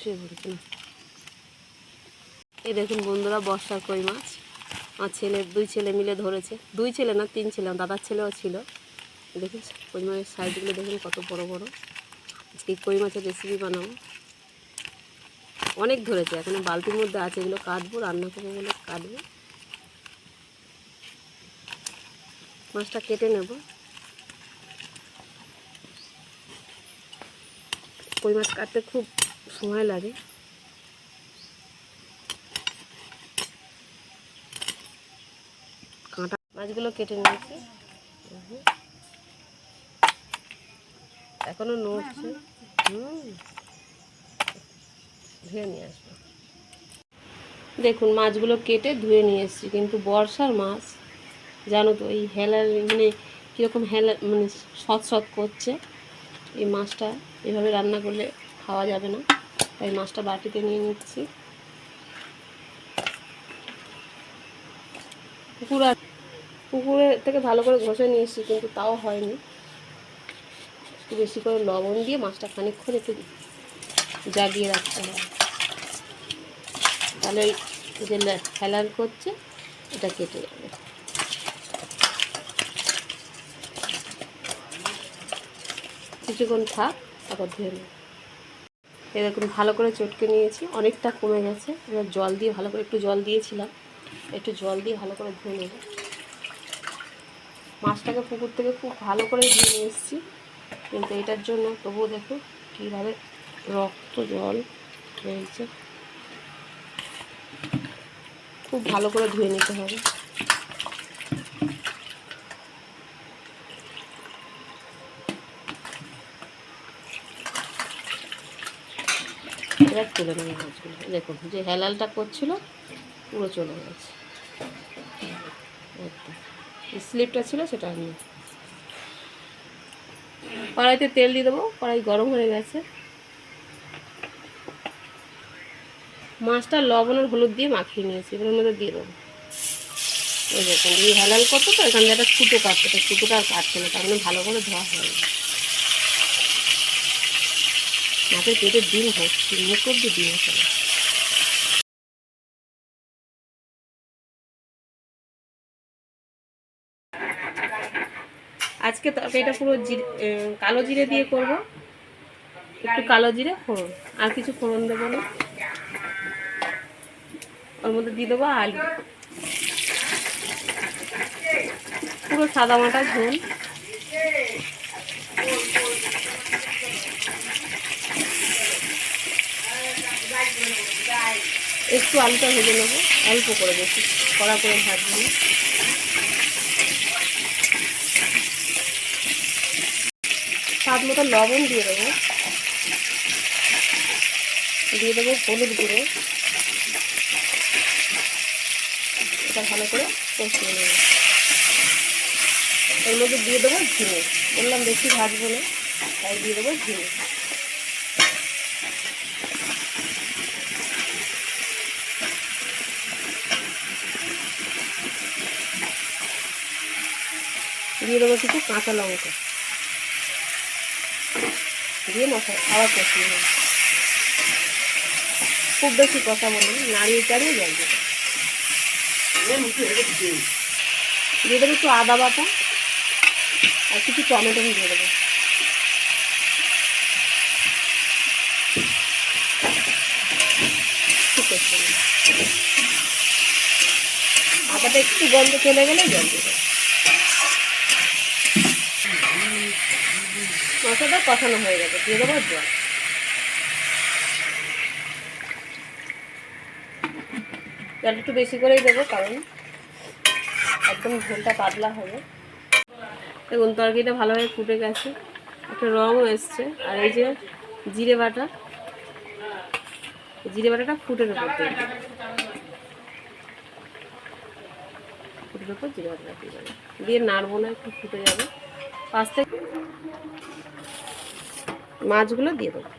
শুয়ে পড়েছে এই দেখুন বন্ধুরা বর্ষার কই মাছ। আমার ছেলে, দুই ছেলে মিলে ধরেছে। দুই ছেলে না, তিন ছেলে, দাদার ছেলেও ছিল। দেখুন, কই মাছের সাইডগুলো দেখুন, কত বড় বড়। আজকে কই মাছের রেসিপি বানাবো? অনেক ধরেছে, এখন বালতির মধ্যে আছে, এগুলো কাটবো, রান্না করব বলে কাটবো। মাছটা কেটে নেব। কই মাছ কাটতে খুব সময় লাগে। কাঁটা মাছগুলো কেটে নিয়েছি। এখনও নড়ছে। ধুয়ে নিয়ে আসব। দেখুন, মাছগুলো কেটে ধুয়ে নিয়ে এসেছি, কিন্তু বর্ষার মাছ, জানো তো, এই হেলার মানে কীরকম হেলা মানে সৎ সৎ করছে। এই মাছটা এভাবে রান্না করলে খাওয়া যাবে না। তাই মাছটা বাটিতে নিয়ে নিচ্ছি। পুকুর পুকুরে থেকে ভালো করে ঘষে নিয়ে এসেছি, কিন্তু তাও হয়নি। একটু বেশি করে লবণ দিয়ে মাছটা খানিকক্ষণ একটু জাগিয়ে রাখতে হবে। তাহলে ওই যে হেলার করছে, এটা কেটে যাবে। কিছুক্ষণ থাক, তারপর ধুয়ে নেব। এরকম ভালো করে চটকে নিয়েছি। অনেকটা কমে গেছে। এবার জল দিয়ে ভালো করে একটু জল দিয়েছিলাম। একটু জল দিয়ে ভালো করে ধুয়ে নেব। মাছটাকে পুকুর থেকে খুব ভালো করে ধুয়ে নিয়ে এসেছি। কিন্তু এটার জন্য তবুও দেখো কীভাবে রক্ত জল রয়েছে খুব ভালো করে ধুয়ে নিতে হবে। তুলে নেবে মাছগুলো দেখুন, যে হেলালটা করছিল, পুরো চলে গেছে। স্লিপটা ছিল, সেটা নিয়ে কড়াইতে তেল দিয়ে দেবো। কড়াই গরম হয়ে গেছে। মাছটা লবণ আর হলুদ দিয়ে মাখিয়ে নিয়েছি, এবার মধ্যে দিয়ে দেবো। ওই দেখুন, এই হালাল করতো তো, এখান থেকে একটা ছুটো কাটতো। ছুটোটা আর কাটছে না, তার মানে ভালো করে ধোয়া হয় মাছের পেটে ডিম হচ্ছে মুখ অব্দি ডিম হচ্ছে আজকে তরকারিটা পুরো কালো জিরে দিয়ে করব। একটু কালো জিরে, ফোড়ন। আর কিছু ফোড়ন দেবো না। ওর মধ্যে দিয়ে দেবো আলু। পুরো সাদা মাটা ঝোল। একটু আলুটা ভেজে নেব। অল্প করে বেশি। কড়া করে ভাজবো না স্বাদ মতো লবণ দিয়ে দেবো। দিয়ে দেবো হলুদ গুঁড়ো। এটা ভালো করে কষিয়ে নেব। এর মধ্যে দিয়ে দেবো ঝিঙে। বললাম বেশি ভাজবো না, তাই দিয়ে দেবো ঝিঙে। দিয়ে দেবো কিছু কাঁচা লঙ্কা। দিয়ে মশলা আবার কষিয়ে খুব বেশি কষাবো না, নাড়িয়ে চাড়িয়ে জল দিয়ে দেবো একটু আদা বাটা আর কিছু টমেটো দিয়ে দেবো। আদাটা একটু গন্ধ চলে গেলে জল দেবো। মশলাটা কষানো হয়ে গেছে। দিয়ে দেবো জল জল একটু বেশি করেই দেবো, কারণ একদম ঝোলটা পাতলা হবে। দেখুন, তরকারিটা ভালোভাবে ফুটে গেছে। একটা রঙও এসছে। আর এই যে জিরে বাটা জিরে বাটাটা ফুটের উপর দিয়ে দেবো। ফুটের উপর জিরে বাটাটা দেবো দিয়ে নাড়বো না, একটু ফুটে যাবে। পাঁচ থেকে মাছগুলো দিয়ে দেবো।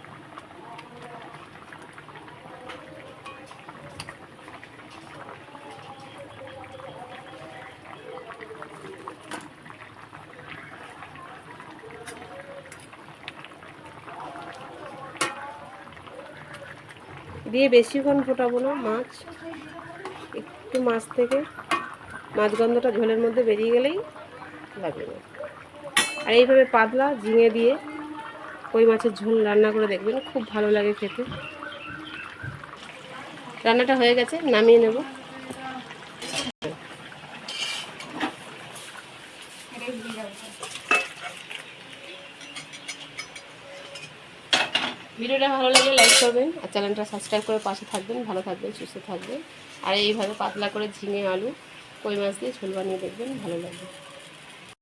দিয়ে বেশিক্ষণ ফোটাবো না মাছ। একটু মাছ থেকে মাছ গন্ধটা ঝোলের মধ্যে বেরিয়ে গেলেই লাগবে। আর এইভাবে পাতলা ঝিঙে দিয়ে কই মাছের ঝোল রান্না করে দেখবেন, খুব ভালো লাগে খেতে। রান্নাটা হয়ে গেছে, নামিয়ে নেব। ভিডিওটা ভালো লাগলে লাইক করবেন আর চ্যানেলটা সাবস্ক্রাইব করে পাশে থাকবেন, ভালো থাকবেন, সুস্থ থাকবেন। আর এইভাবে পাতলা করে ঝিঙে, আলু, কই মাছ দিয়ে ঝোল বানিয়ে দেখবেন, ভালো লাগবে।